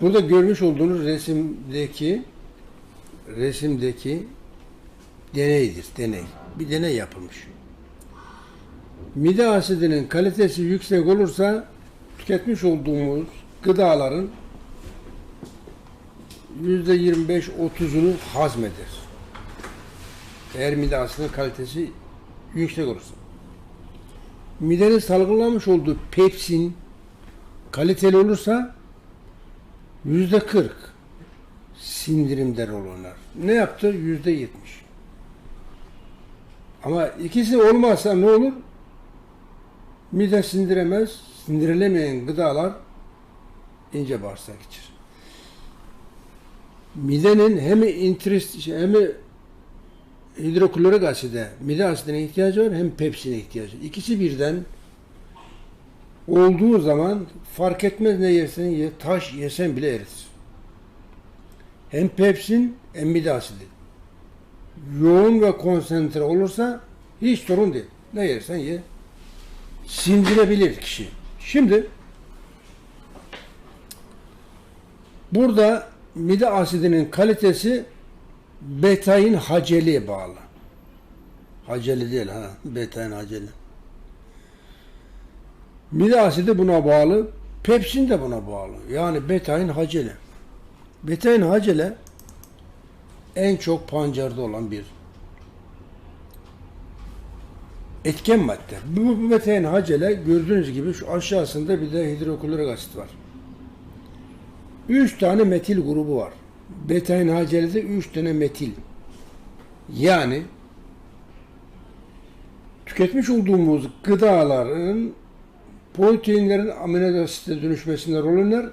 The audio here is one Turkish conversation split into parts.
Burada görmüş olduğunuz resimdeki resimdeki deneydir, deney. Bir deney yapılmış. Mide asidinin kalitesi yüksek olursa tüketmiş olduğumuz gıdaların yüzde 25-30'unu hazmeder. Eğer mide asidinin kalitesi yüksek olursa. Midenin salgılamış olduğu pepsin kaliteli olursa yüzde 40 sindirimde rol oynar. Ne yaptı? Yüzde 70. Ama ikisi olmazsa ne olur? Mide sindiremez, sindirilemeyen gıdalar ince bağırsak içir. Midenin hem intrist hem hidroklorik aside, mide asidine ihtiyacı var hem pepsine ihtiyacı var. İkisi birden olduğu zaman fark etmez ne yersen ye, taş yesen bile eritir. Hem pepsin hem mide asidi. Yoğun ve konsantre olursa hiç sorun değil. Ne yersen ye. Sindirebilir kişi. Şimdi burada mide asidinin kalitesi betain haceliye bağlı. Haceli değil ha. Betain haceli. Mide asidi buna bağlı. Pepsin de buna bağlı. Yani betain haceli. Betain hacele en çok pancarda olan bir etken madde. Bu, bu betain hacele gördüğünüz gibi şu aşağısında bir de hidroklorik asit var. Üç tane metil grubu var. Betain hacelede üç tane metil. Yani tüketmiş olduğumuz gıdaların proteinlerin amino asite dönüşmesinde rol oynar.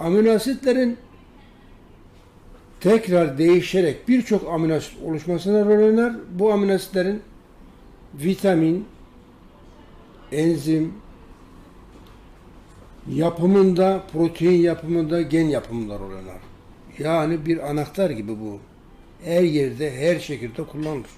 Amino asitlerin tekrar değişerek birçok amino asit oluşmasına rol oynar. Bu amino asitlerin vitamin, enzim yapımında, protein yapımında, gen yapımında rol oynar. Yani bir anahtar gibi bu. Her yerde, her şekilde kullanılır.